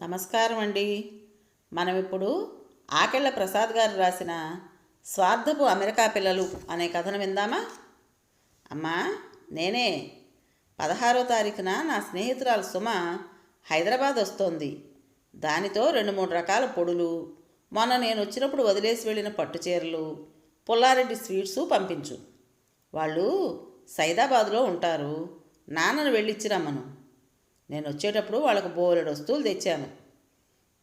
నమస్కారం అండి మనం ఇప్పుడు ఆకెళ్ళ ప్రసాద్ గారు రాసిన స్వార్థపు అమెరికా పిల్లలు అనే కథను విందామా? అమ్మా నేనే. పదహారో తారీఖున నా స్నేహితురాలు సుమ హైదరాబాద్ వస్తోంది. దానితో రెండు మూడు రకాల పొడులు. మొన్న నేను వచ్చినప్పుడు వదిలేసి వెళ్ళిన పట్టు చీరలు పుల్లారెడ్డి స్వీట్సు పంపించు. వాళ్ళు సైదాబాద్లో ఉంటారు. నాన్నను వెళ్ళిచ్చిరమ్మను నేను వచ్చేటప్పుడు వాళ్ళకు బోలెడు వస్తువులు తెచ్చాను.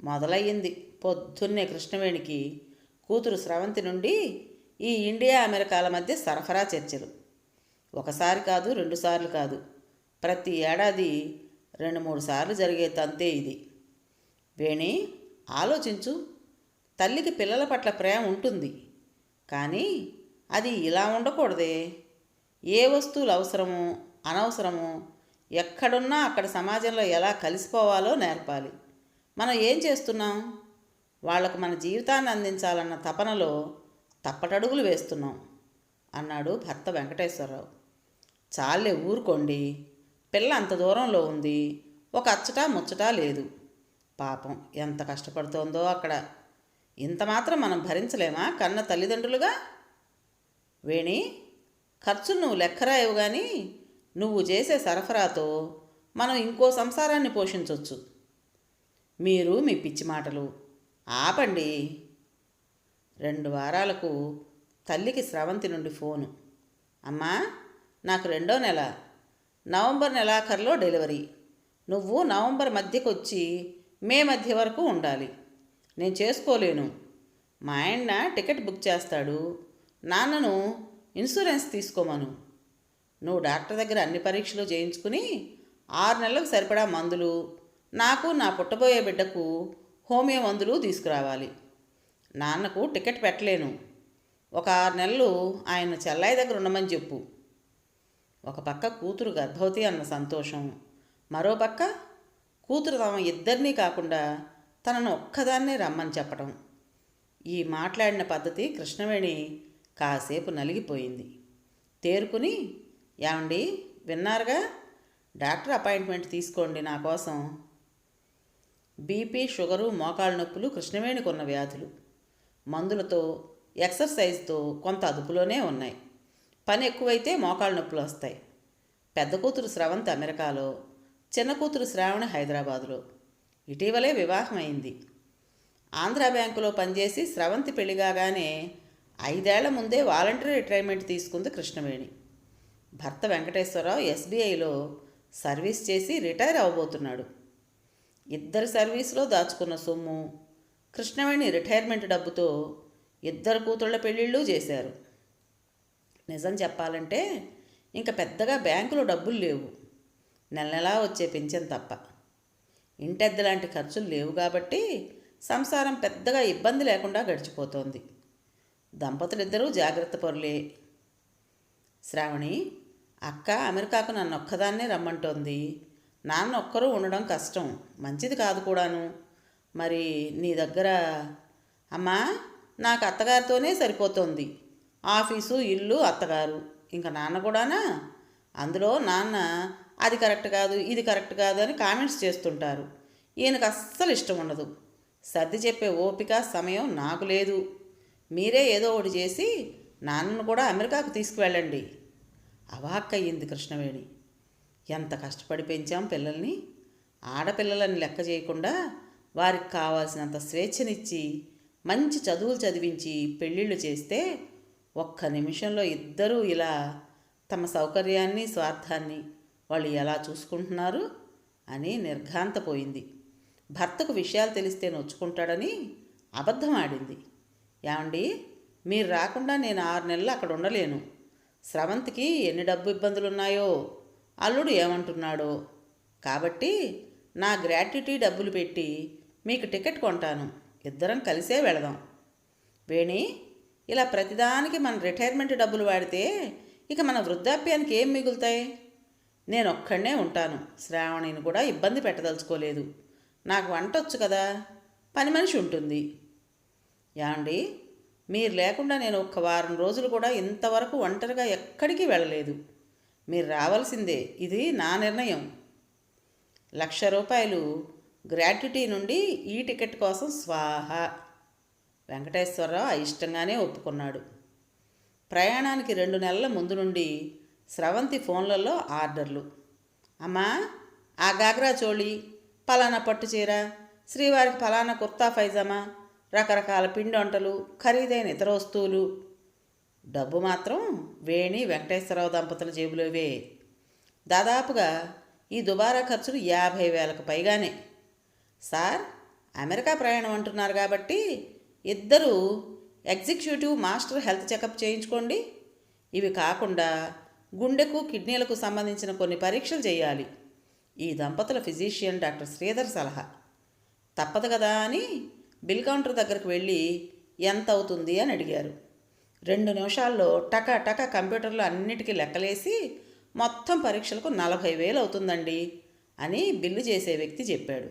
మొదలయ్యింది. పొద్దున్నే కృష్ణవేణికి కూతురు స్రవంతి నుండి ఈ ఇండియా అమెరికాల మధ్య సరఫరా చర్చలు. ఒకసారి కాదు రెండుసార్లు కాదు. ప్రతి ఏడాది రెండు మూడు సార్లు జరిగే తంతే ఇది. వేణి ఆలోచించు. తల్లికి పిల్లల పట్ల ప్రేమ ఉంటుంది. కానీ అది ఇలా ఉండకూడదే. ఏ వస్తువులు అవసరమో అనవసరమో ఎక్కడున్నా అక్కడ సమాజంలో ఎలా కలిసిపోవాలో నేర్పాలి. మనం ఏం చేస్తున్నాం? వాళ్ళకు మన జీవితాన్ని అందించాలన్న తపనలో తప్పటడుగులు వేస్తున్నాం అన్నాడు భర్త వెంకటేశ్వరరావు. చాలే ఊరుకోండి. పిల్ల అంత దూరంలో ఉంది. ఒక అచ్చటా ముచ్చటా లేదు. పాపం ఎంత కష్టపడుతోందో అక్కడ. ఇంత మాత్రం మనం భరించలేమా కన్న తల్లిదండ్రులుగా? వేణి ఖర్చులు నువ్వు లెక్కరాయవు కానీ నువ్వు చేసే సరఫరాతో మనం ఇంకో సంసారాన్ని పోషించవచ్చు మీరు మీ పిచ్చి మాటలు ఆపండి. రెండు వారాలకు తల్లికి స్రవంతి నుండి ఫోను. అమ్మా నాకు రెండో నెల. నవంబర్ నెలాఖరులో డెలివరీ. నువ్వు నవంబర్ మధ్యకు వచ్చి మే మధ్య వరకు ఉండాలి. నేను చేసుకోలేను. మా ఆయన టికెట్ బుక్ చేస్తాడు. నాన్నను ఇన్సూరెన్స్ తీసుకోమను. నువ్వు డాక్టర్ దగ్గర అన్ని పరీక్షలు చేయించుకుని ఆరు నెలలకు సరిపడా మందులు నాకు నా పుట్టబోయే బిడ్డకు హోమియో మందులు తీసుకురావాలి. నాన్నకు టికెట్ పెట్టలేను. ఒక ఆరు నెలలు ఆయన చెల్లాయి దగ్గర ఉండమని చెప్పు. ఒక పక్క కూతురు గర్భవతి అన్న సంతోషం. మరో పక్క కూతురు తమ ఇద్దరినీ కాకుండా తనను ఒక్కదాన్నే రమ్మని చెప్పడం ఈ మాట్లాడిన పద్ధతి కృష్ణవేణి కాసేపు నలిగిపోయింది. తేరుకుని ఏమండి? విన్నారుగా? డాక్టర్ అపాయింట్మెంట్ తీసుకోండి నా కోసం. బీపీ షుగరు మోకాళ్ళ నొప్పులు కృష్ణవేణికి ఉన్న వ్యాధులు. మందులతో ఎక్సర్సైజ్తో కొంత అదుపులోనే ఉన్నాయి. పని ఎక్కువైతే మోకాళ్ళ నొప్పులు వస్తాయి. పెద్ద కూతురు స్రవంతి అమెరికాలో చిన్న కూతురు శ్రావణి హైదరాబాదులో. ఇటీవలే వివాహం అయింది. ఆంధ్ర బ్యాంకులో పనిచేసి స్రవంతి పెళ్ళిగానే ఐదేళ్ళ ముందే వాలంటరీ రిటైర్మెంట్ తీసుకుంది కృష్ణవేణి. భర్త వెంకటేశ్వరరావు ఎస్బీఐలో సర్వీస్ చేసి రిటైర్ అవ్వబోతున్నాడు ఇద్దరు సర్వీస్లో దాచుకున్న సొమ్ము కృష్ణవేణి రిటైర్మెంట్ డబ్బుతో ఇద్దరు కూతుళ్ళ పెళ్ళిళ్ళు చేశారు. నిజం చెప్పాలంటే ఇంకా పెద్దగా బ్యాంకులో డబ్బులు లేవు. నెల నెలా వచ్చే పింఛన్ తప్ప. ఇంటెద్ద లాంటి ఖర్చులు లేవు కాబట్టి సంసారం పెద్దగా ఇబ్బంది లేకుండా గడిచిపోతోంది. దంపతులిద్దరూ జాగ్రత్త పరులే. శ్రావణి అక్క అమెరికాకు నన్ను ఒక్కదాన్నే రమ్మంటోంది. నాన్న ఒక్కరూ ఉండడం కష్టం. మంచిది కాదు కూడాను. మరి నీ దగ్గర అమ్మా నాకు అత్తగారితోనే సరిపోతుంది. ఆఫీసు ఇల్లు అత్తగారు. ఇంకా నాన్న కూడానా? అందులో నాన్న అది కరెక్ట్ కాదు ఇది కరెక్ట్ కాదు అని కామెంట్స్ చేస్తుంటారు. ఈయనకు అస్సలు ఇష్టం ఉండదు. సర్ది చెప్పే ఓపిక సమయం నాకు లేదు. మీరే ఏదో ఒకటి చేసి నాన్నను కూడా అమెరికాకు తీసుకువెళ్ళండి. అవాక్కయ్యింది కృష్ణవేణి. ఎంత కష్టపడి పెంచాం పిల్లల్ని. ఆడపిల్లలని లెక్క చేయకుండా వారికి కావాల్సినంత స్వేచ్ఛనిచ్చి మంచి చదువులు చదివించి పెళ్ళిళ్ళు చేస్తే ఒక్క నిమిషంలో ఇద్దరూ ఇలా తమ సౌకర్యాన్ని స్వార్థాన్ని వాళ్ళు ఎలా చూసుకుంటున్నారు అని నిర్ఘాంతపోయింది. భర్తకు విషయాలు తెలిస్తే నొచ్చుకుంటాడని అబద్ధం ఆడింది. ఏమండి? మీరు రాకుండా నేను ఆరు నెలలు అక్కడ ఉండలేను. స్రవంతికి ఎన్ని డబ్బు ఇబ్బందులు ఉన్నాయో అల్లుడు ఏమంటున్నాడో. కాబట్టి నా గ్రాట్యుటీ డబ్బులు పెట్టి మీకు టికెట్ కొంటాను. ఇద్దరం కలిసే వెళదాం. వేణి ఇలా ప్రతిదానికి మన రిటైర్మెంట్ డబ్బులు వాడితే ఇక మన వృద్ధాప్యానికి ఏం మిగులుతాయి? నేను ఒక్కడనే ఉంటాను. శ్రావణిని కూడా ఇబ్బంది పెట్టదలుచుకోలేదు. నాకు వంట వచ్చు కదా? పని మనిషి ఉంటుంది. యాండి మీరు లేకుండా నేను ఒక్క వారం రోజులు కూడా ఇంతవరకు ఒంటరిగా ఎక్కడికి వెళ్ళలేదు. మీరు రావాల్సిందే. ఇది నా నిర్ణయం. లక్ష రూపాయలు గ్రాట్యుటీ నుండి ఈ టికెట్ కోసం స్వాహ. వెంకటేశ్వరరావు అయిష్టంగానే ఒప్పుకున్నాడు. ప్రయాణానికి రెండు నెలల ముందు నుండి స్రవంతి ఫోన్లలో ఆర్డర్లు. అమ్మా ఆ గాగ్రా చోళి పలానా పట్టు చీర శ్రీవారికి ఫలానా కుర్తా పైజామా రకరకాల పిండి వంటలు ఖరీదైన ఇతర వస్తువులు. డబ్బు మాత్రం వేణి వెంకటేశ్వరరావు దంపతుల జేబులోవే. దాదాపుగా ఈ దుబారా ఖర్చులు యాభై వేలకు పైగానే. సార్ అమెరికా ప్రయాణం అంటున్నారు కాబట్టి ఇద్దరు ఎగ్జిక్యూటివ్ మాస్టర్ హెల్త్ చెకప్ చేయించుకోండి. ఇవి కాకుండా గుండెకు కిడ్నీలకు సంబంధించిన కొన్ని పరీక్షలు చేయాలి. ఈ దంపతుల ఫిజీషియన్ డాక్టర్ శ్రీధర్ సలహా. తప్పదు కదా అని బిల్ కౌంటర్ దగ్గరకు వెళ్ళి ఎంత అవుతుంది అని అడిగారు. రెండు నిమిషాల్లో టక టక కంప్యూటర్లో అన్నిటికీ లెక్కలేసి మొత్తం పరీక్షలకు నలభై వేలు అవుతుందండి అని బిల్లు చేసే వ్యక్తి చెప్పాడు.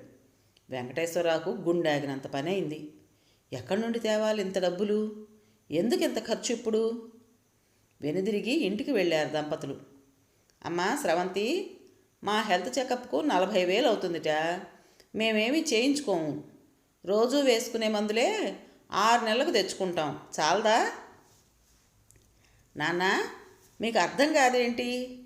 వెంకటేశ్వరరావుకు గుండాగినంత పని అయింది. ఎక్కడి నుండి తేవాలి ఇంత డబ్బులు? ఎందుకు ఇంత ఖర్చు ఇప్పుడు? వెనుదిరిగి ఇంటికి వెళ్ళారు దంపతులు. అమ్మా స్రవంతి మా హెల్త్ చెకప్కు నలభై వేలు అవుతుందిట. మేమేమి చేయించుకోము. రోజు వేసుకునే మందులే ఆరు నెలలకు తెచ్చుకుంటాం. చాలదా? నాన్న మీకు అర్థం కాదేంటి?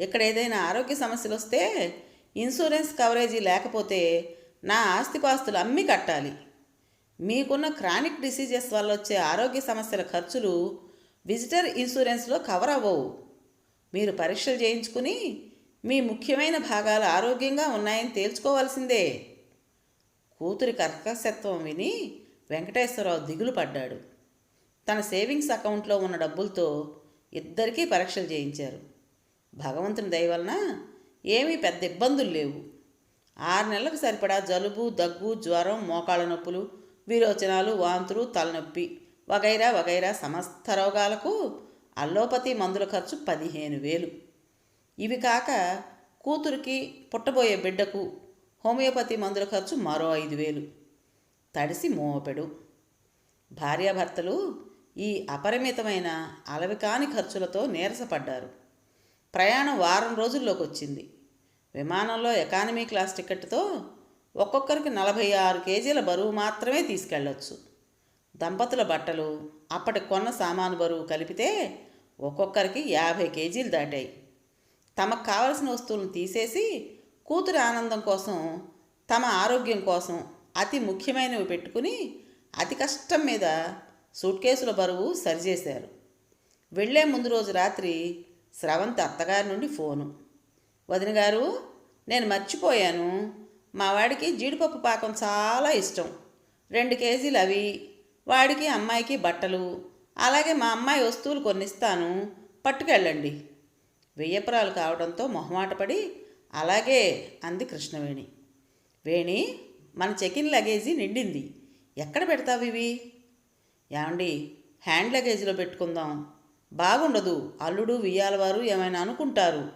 ఇక్కడ ఏదైనా ఆరోగ్య సమస్యలు వస్తే ఇన్సూరెన్స్ కవరేజీ లేకపోతే నా ఆస్తిపాస్తులు అమ్మి కట్టాలి. మీకున్న క్రానిక్ డిసీజెస్ వల్ల వచ్చే ఆరోగ్య సమస్యల ఖర్చులు విజిటర్ ఇన్సూరెన్స్లో కవర్ అవ్వవు మీరు పరీక్షలు చేయించుకుని మీ ముఖ్యమైన భాగాలు ఆరోగ్యంగా ఉన్నాయని తేల్చుకోవాల్సిందే. కూతురి కర్కశత్వం విని వెంకటేశ్వరరావు దిగులు పడ్డాడు. తన సేవింగ్స్ అకౌంట్లో ఉన్న డబ్బులతో ఇద్దరికీ పరీక్షలు చేయించారు. భగవంతుని దయవలన ఏమీ పెద్ద ఇబ్బందులు లేవు. ఆరు నెలలకు సరిపడా జలుబు దగ్గు జ్వరం మోకాళ్ళ నొప్పులు విరోచనాలు వాంతులు తలనొప్పి వగైరా వగైరా సమస్త రోగాలకు అల్లోపతి మందుల ఖర్చు పదిహేను వేలు. ఇవి కాక కూతురికి పుట్టబోయే బిడ్డకు హోమియోపతి మందుల ఖర్చు మరో ఐదు వేలు. తడిసి మోపెడు. భార్యాభర్తలు ఈ అపరిమితమైన అలవికాని ఖర్చులతో నీరసపడ్డారు. ప్రయాణం వారం రోజుల్లోకి వచ్చింది విమానంలో ఎకానమీ క్లాస్ టికెట్తో ఒక్కొక్కరికి నలభై ఆరు కేజీల బరువు మాత్రమే తీసుకెళ్ళొచ్చు. దంపతుల బట్టలు అప్పటి కొన్న సామాను బరువు కలిపితే ఒక్కొక్కరికి యాభై కేజీలు దాటాయి. తమకు కావలసిన వస్తువులను తీసేసి కూతురి ఆనందం కోసం తమ ఆరోగ్యం కోసం అతి ముఖ్యమైనవి పెట్టుకుని అతి కష్టం మీద సూట్ కేసుల బరువు సరిచేశారు. వెళ్ళే ముందు రోజు రాత్రి స్రవంతి అత్తగారి నుండి ఫోను. వదిన గారు నేను మర్చిపోయాను. మా వాడికి జీడిపప్పు పాకం చాలా ఇష్టం. రెండు కేజీలు అవి వాడికి అమ్మాయికి బట్టలు అలాగే మా అమ్మాయి వస్తువులు కొన్నిస్తాను పట్టుకెళ్ళండి. వెయ్యపురాలు కావడంతో మొహమాటపడి అలాగే అంది కృష్ణవేణి. వేణి మన చెకిన్ లగేజీ నిండింది. ఎక్కడ పెడతావు ఇవి? ఏమండి హ్యాండ్ లగేజీలో పెట్టుకుందాం. బాగుండదు అల్లుడు వియ్యాలవారు ఏమైనా అనుకుంటారు.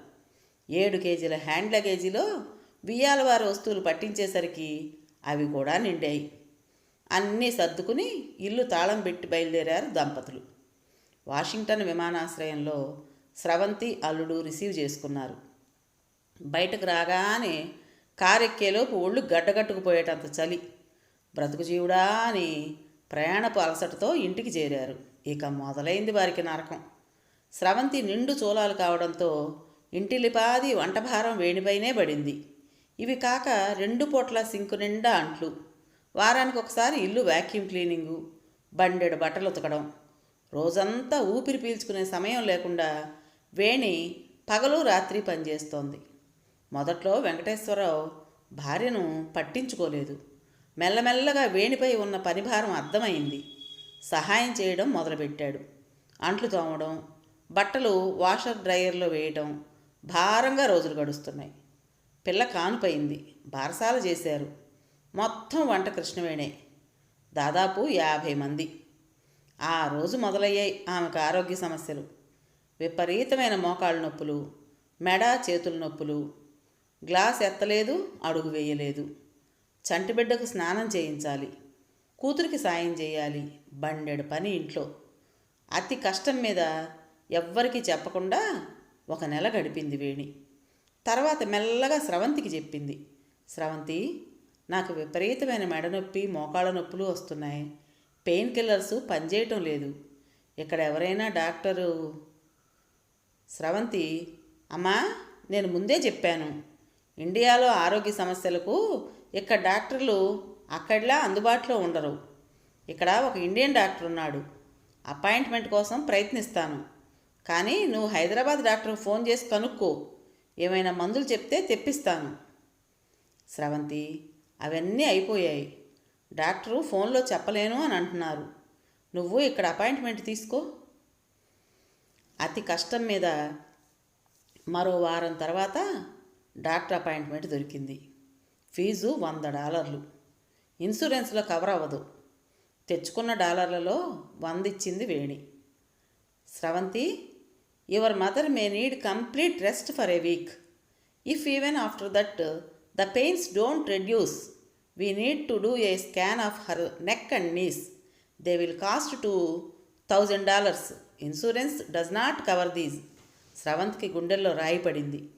ఏడు కేజీల హ్యాండ్ లగేజీలో వియ్యాలవారి వస్తువులు పట్టించేసరికి అవి కూడా నిండాయి. అన్నీ సర్దుకుని ఇల్లు తాళం పెట్టి బయలుదేరారు దంపతులు. వాషింగ్టన్ విమానాశ్రయంలో స్రవంతి అల్లుడు రిసీవ్ చేసుకున్నారు. బయటకు రాగానే కారెక్కేలోపు ఒళ్ళు గడ్డగట్టుకుపోయేటంత చలి. బ్రతుకు జీవుడా అని ప్రయాణపు అలసటతో ఇంటికి చేరారు. ఇక మొదలైంది వారికి నరకం. స్రవంతి నిండు చూలాలు కావడంతో ఇంటిలిపాది వంటభారం వేణిపైనే పడింది. ఇవి కాక రెండు పూట్ల సింకు నిండా అంట్లు. వారానికి ఒకసారి ఇల్లు వ్యాక్యూమ్ క్లీనింగు బండెడు బట్టలు ఉతకడం. రోజంతా ఊపిరి పీల్చుకునే సమయం లేకుండా వేణి పగలు రాత్రి పనిచేస్తోంది. మొదట్లో వెంకటేశ్వరరావు భార్యను పట్టించుకోలేదు. మెల్లమెల్లగా వేణిపై ఉన్న పనిభారం అర్థమైంది. సహాయం చేయడం మొదలుపెట్టాడు. అంట్లు తోమడం బట్టలు వాషర్ డ్రైయర్లో వేయటం భారంగా రోజులు గడుస్తున్నాయి. పిల్ల కానుపైంది. బారసాల చేశారు. మొత్తం వంట కృష్ణవేణే. దాదాపు యాభై మంది. ఆ రోజు మొదలయ్యాయి ఆమెకు ఆరోగ్య సమస్యలు. విపరీతమైన మోకాళ్ళ నొప్పులు మెడ చేతుల నొప్పులు గ్లాస్ ఎత్తలేదు అడుగు వేయలేదు. చంటిబిడ్డకు స్నానం చేయించాలి కూతురికి సాయం చేయాలి బండెడు పని ఇంట్లో. అతి కష్టం మీద ఎవ్వరికీ చెప్పకుండా ఒక నెల గడిపింది వేణి. తర్వాత మెల్లగా స్రవంతికి చెప్పింది. స్రవంతి నాకు విపరీతమైన మెడ నొప్పి మోకాళ్ళ నొప్పులు వస్తున్నాయి. పెయిన్ కిల్లర్స్ పనిచేయటం లేదు. ఇక్కడ ఎవరైనా డాక్టరు? స్రవంతి అమ్మా నేను ముందే చెప్పాను. ఇండియాలో ఆరోగ్య సమస్యలకు ఇక్కడ డాక్టర్లు అక్కడిలా అందుబాటులో ఉండరు. ఇక్కడ ఒక ఇండియన్ డాక్టర్ ఉన్నాడు. అపాయింట్మెంట్ కోసం ప్రయత్నిస్తాను. కానీ నువ్వు హైదరాబాద్ డాక్టర్కి ఫోన్ చేసి కనుక్కో. ఏమైనా మందులు చెప్తే తెప్పిస్తాను. స్రవంతి అవన్నీ అయిపోయాయి. డాక్టరు ఫోన్లో చెప్పలేను అని అంటున్నారు. నువ్వు ఇక్కడ అపాయింట్మెంట్ తీసుకో. అతి కష్టం మీద మరో వారం తర్వాత డాక్టర్ అపాయింట్మెంట్ దొరికింది. ఫీజు వంద డాలర్లు. ఇన్సూరెన్స్లో కవర్ అవ్వదు. తెచ్చుకున్న డాలర్లలో వంద ఇచ్చింది Veni. Sravanthi your mother may need complete rest for a week. If even after that the pains don't reduce. We need to do a scan of her neck and knees. They will cost two thousand dollars. Insurance does not cover these. స్రవంత్కి గుండెల్లో రాయి పడింది.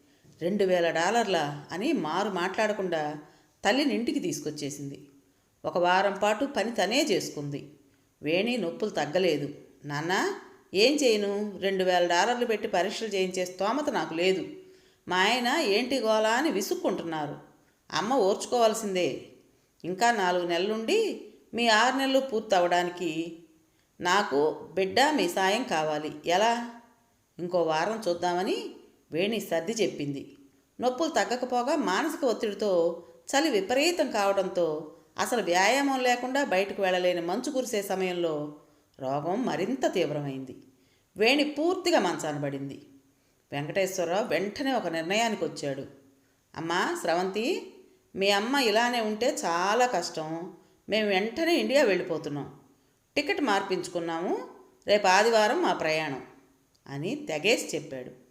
రెండు వేల డాలర్ల అని మారు మాట్లాడకుండా తల్లిని ఇంటికి తీసుకొచ్చేసింది. ఒక వారం పాటు పని తనే చేసుకుంది. వేణి నొప్పులు తగ్గలేదు. నాన్న ఏం చేయను? రెండు వేల డాలర్లు పెట్టి పరీక్షలు చేయించే స్తోమత నాకు లేదు. మా ఆయన ఏంటి గోలా అని విసుక్కుంటున్నారు. అమ్మ ఓర్చుకోవాల్సిందే. ఇంకా నాలుగు నెలలుండి మీ ఆరు నెలలు పూర్తి అవ్వడానికి నాకు బిడ్డ మీ సాయం కావాలి. ఎలా? ఇంకో వారం చూద్దామని వేణి సర్ది చెప్పింది. నొప్పులు తగ్గకపోగా మానసిక ఒత్తిడితో చలి విపరీతం కావడంతో అసలు వ్యాయామం లేకుండా బయటకు వెళ్ళలేని మంచు కురిసే సమయంలో రోగం మరింత తీవ్రమైంది. వేణి పూర్తిగా మంచాన పడింది. వెంకటేశ్వరరావు వెంటనే ఒక నిర్ణయానికి వచ్చాడు. అమ్మా స్రవంతి మీ అమ్మ ఇలానే ఉంటే చాలా కష్టం. మేము వెంటనే ఇండియా వెళ్ళిపోతున్నాం. టికెట్ మార్పించుకున్నాము. రేపు ఆదివారం మా ప్రయాణం అని తెగేసి చెప్పాడు.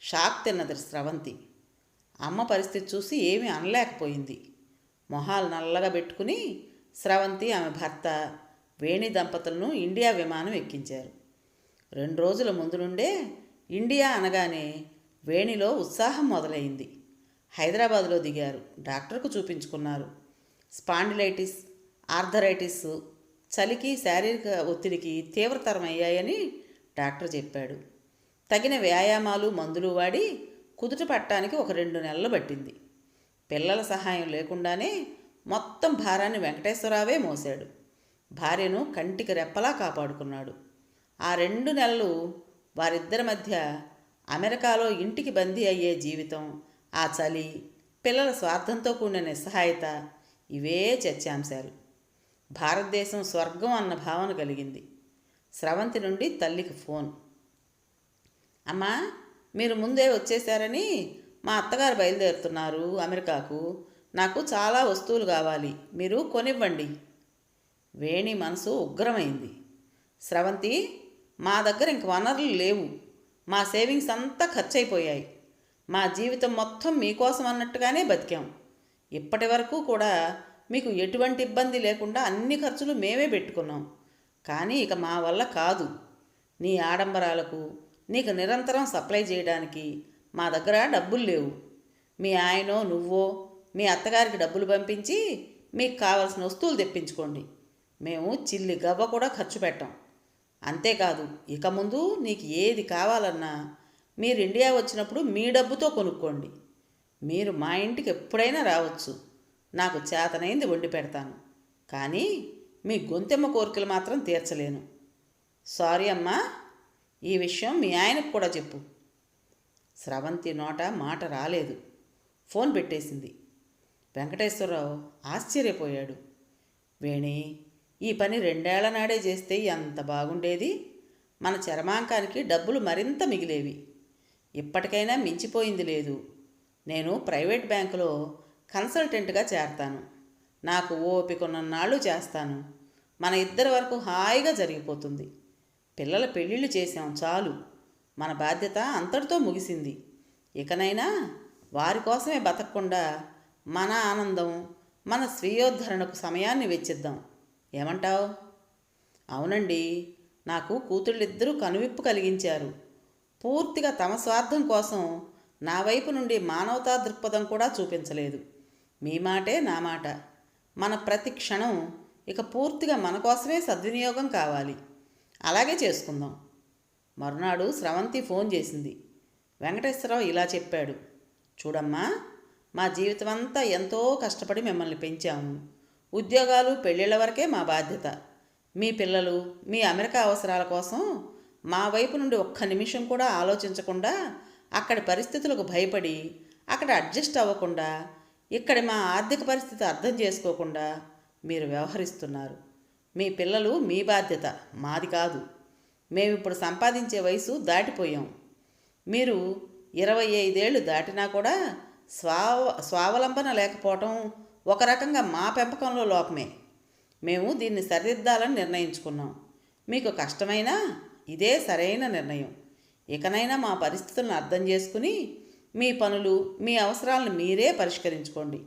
షాక్ తిన్నది స్రవంతి. అమ్మ పరిస్థితి చూసి ఏమీ అనలేకపోయింది. మొహాలు నల్లగా పెట్టుకుని స్రవంతి ఆమె భర్త వేణి దంపతులను ఇండియా విమానం ఎక్కించారు. రెండు రోజుల ముందు నుండే ఇండియా అనగానే వేణిలో ఉత్సాహం మొదలైంది. హైదరాబాద్లో దిగారు. డాక్టర్కు చూపించుకున్నారు. స్పాండిలైటిస్ ఆర్థరైటిస్ చలికి శారీరక ఒత్తిడికి తీవ్రతరం అయ్యాయని డాక్టర్ చెప్పాడు. తగిన వ్యాయామాలు మందులు వాడి కుదుట పట్టడానికి ఒక రెండు నెలలు పట్టింది. పిల్లల సహాయం లేకుండానే మొత్తం భారాన్ని వెంకటేశ్వరరావే మోశాడు. భార్యను కంటికి రెప్పలా కాపాడుకున్నాడు. ఆ రెండు నెలలు వారిద్దరి మధ్య అమెరికాలో ఇంటికి బందీ అయ్యే జీవితం ఆ చలి పిల్లల స్వార్థంతో కూడిన నిస్సహాయత ఇవే చర్చాంశాలు. భారతదేశం స్వర్గం అన్న భావన కలిగింది. స్రవంతి నుండి తల్లికి ఫోన్. అమ్మా మీరు ముందే వచ్చేసారని మా అత్తగారు బయలుదేరుతున్నారు అమెరికాకు. నాకు చాలా వస్తువులు కావాలి. మీరు కొనివ్వండి. వేణి మనసు ఉగ్రమైంది. స్రవంతి మా దగ్గర ఇంక వనరులు లేవు. మా సేవింగ్స్ అంతా ఖర్చు అయిపోయాయి మా జీవితం మొత్తం మీకోసం అన్నట్టుగానే బతికాం. ఇప్పటి వరకు కూడా మీకు ఎటువంటి ఇబ్బంది లేకుండా అన్ని ఖర్చులు మేమే పెట్టుకున్నాం. కానీ ఇక మా వల్ల కాదు. నీ ఆడంబరాలకు నీకు నిరంతరం సప్లై చేయడానికి మా దగ్గర డబ్బులు లేవు. మీ ఆయనో నువ్వో మీ అత్తగారికి డబ్బులు పంపించి మీకు కావలసిన వస్తువులు తెప్పించుకోండి. మేము చిల్లి గవ్వ కూడా ఖర్చు పెట్టాం. అంతేకాదు ఇక ముందు నీకు ఏది కావాలన్నా మీరు ఇండియా వచ్చినప్పుడు మీ డబ్బుతో కొనుక్కోండి. మీరు మా ఇంటికి ఎప్పుడైనా రావచ్చు. నాకు చేతనైంది వండి పెడతాను. కానీ మీ గొంతెమ్మ కోరికలు మాత్రం తీర్చలేను. సారీ అమ్మా. ఈ విషయం మీ ఆయనకు కూడా చెప్పు. స్రవంతి నోట మాట రాలేదు. ఫోన్ పెట్టేసింది. వెంకటేశ్వరరావు ఆశ్చర్యపోయాడు. వేణి ఈ పని రెండేళ్ళ నాడే చేస్తే ఎంత బాగుండేది? మన చరమాంకానికి డబ్బులు మరింత మిగిలేవి. ఇప్పటికైనా మించిపోయింది లేదు. నేను ప్రైవేట్ బ్యాంకులో కన్సల్టెంట్గా చేరతాను. నాకు ఓపిక నాళ్ళు చేస్తాను. మన ఇద్దరి వరకు హాయిగా జరిగిపోతుంది. పిల్లల పెళ్ళిళ్ళు చేశాం చాలు. మన బాధ్యత అంతటితో ముగిసింది. ఇకనైనా వారి కోసమే బతకకుండా మన ఆనందం మన స్వీయోద్ధరణకు సమయాన్ని వెచ్చిద్దాం. ఏమంటావు? అవునండి. నాకు కూతుళ్ళిద్దరూ కనువిప్పు కలిగించారు. పూర్తిగా తమ స్వార్థం కోసం నా వైపు నుండి మానవతా దృక్పథం కూడా చూపించలేదు. మీ మాటే నా మాట. మన ప్రతి క్షణం ఇక పూర్తిగా మన కోసమే సద్వినియోగం కావాలి. అలాగే చేసుకుందాం. మరునాడు స్రవంతి ఫోన్ చేసింది. వెంకటేశ్వరరావు ఇలా చెప్పాడు. చూడమ్మా మా జీవితం అంతా ఎంతో కష్టపడి మిమ్మల్ని పెంచాము. ఉద్యోగాలు పెళ్ళిళ్ళ వరకే మా బాధ్యత. మీ పిల్లలు మీ అమెరికా అవసరాల కోసం మా వైపు నుండి ఒక్క నిమిషం కూడా ఆలోచించకుండా అక్కడి పరిస్థితులకు భయపడి అక్కడ అడ్జస్ట్ అవ్వకుండా ఇక్కడి మా ఆర్థిక పరిస్థితి అర్థం చేసుకోకుండా మీరు వ్యవహరిస్తున్నారు. మీ పిల్లలు మీ బాధ్యత. మాది కాదు. మేమిప్పుడు సంపాదించే వయసు దాటిపోయాం. మీరు ఇరవై ఐదేళ్ళు దాటినా కూడా స్వావ స్వావలంబన లేకపోవటం ఒక రకంగా మా పెంపకంలో లోపమే. మేము దీన్ని సరిదిద్దాలని నిర్ణయించుకున్నాం. మీకు కష్టమైనా ఇదే సరైన నిర్ణయం. ఇకనైనా మా పరిస్థితులను అర్థం చేసుకుని మీ పనులు మీ అవసరాలను మీరే పరిష్కరించుకోండి.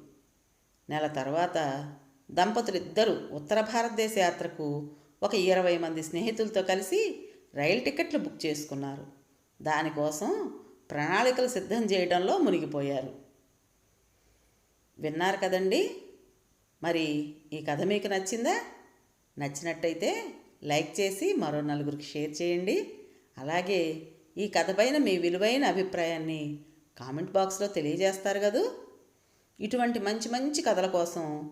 నెల తర్వాత దంపతులిద్దరూ ఉత్తర భారతదేశ యాత్రకు ఒక ఇరవై మంది స్నేహితులతో కలిసి రైలు టికెట్లు బుక్ చేసుకున్నారు. దానికోసం ప్రణాళికలు సిద్ధం చేయడంలో మునిగిపోయారు. విన్నారు కదండి? మరి ఈ కథ మీకు నచ్చిందా? నచ్చినట్టయితే లైక్ చేసి మరో నలుగురికి షేర్ చేయండి. అలాగే ఈ కథపైన మీ విలువైన అభిప్రాయాన్ని కామెంట్ బాక్స్లో తెలియజేస్తారు కదూ? ఇటువంటి మంచి మంచి కథల కోసం